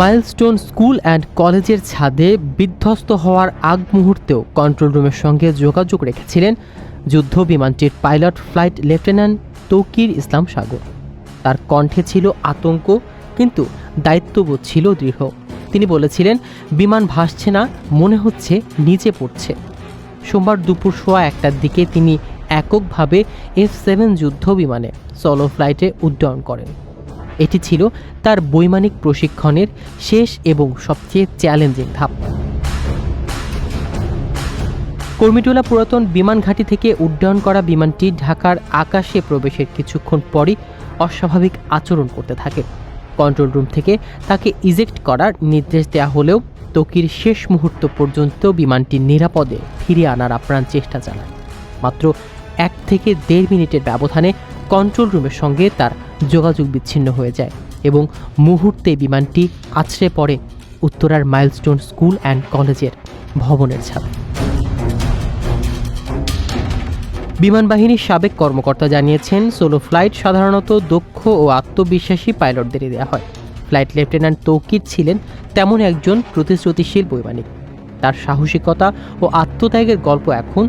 Milestone school and কলেজের ছাদে বিধ্বস্ত হওয়ার আগ মুহূর্তেও কন্ট্রোল রুমের সঙ্গে যোগাযোগ রেখেছিলেন যুদ্ধ বিমানটির pilot flight lieutenant Tauqir Islam Sagar. তার কণ্ঠে ছিল আতঙ্ক, কিন্তু দায়িত্ববোধ ছিল দৃঢ়। তিনি বলেছিলেন, বিমান ভাসছে না, মনে হচ্ছে নিচে পড়ছে। সোমবার দুপুর সোয়া একটার দিকে তিনি এককভাবে এফ সেভেন যুদ্ধ বিমানে সলো ফ্লাইটে উড্ডয়ন করেন। এটি ছিল তার বৈমানিক প্রশিক্ষণের শেষ এবং সবচেয়ে চ্যালেঞ্জিং ধাপ। কর্মীটোলা পুরাতন বিমান ঘাঁটি থেকে উড্ডয়ন করা বিমানটি ঢাকার আকাশে প্রবেশের কিছুক্ষণ পরই অস্বাভাবিক আচরণ করতে থাকে। কন্ট্রোল রুম থেকে তাকে ইজেক্ট করার নির্দেশ দেওয়া হলেও তকির শেষ মুহূর্ত পর্যন্ত বিমানটি নিরাপদে ফিরিয়ে আনার আপ্রাণ চেষ্টা চালায়। মাত্র এক থেকে দেড় মিনিটের ব্যবধানে কন্ট্রোল রুমের সঙ্গে তার যোগাযোগ বিচ্ছিন্ন হয়ে যায় এবং মুহূর্তে বিমানটি আছড়ে পড়ে উত্তরার মাইলস্টোন স্কুল অ্যান্ড কলেজের ভবনের ছাদে। বিমান বাহিনীর সাবেক কর্মকর্তা জানিয়েছেন সোলো ফ্লাইট সাধারণত দক্ষ ও আত্মবিশ্বাসী পাইলটদেরই দেওয়া হয়। ফ্লাইট লেফটেন্যান্ট তৌকির ছিলেন তেমন একজন প্রতিশ্রুতিশীল বৈমানিক। তার সাহসিকতা ও আত্মত্যাগের গল্প এখন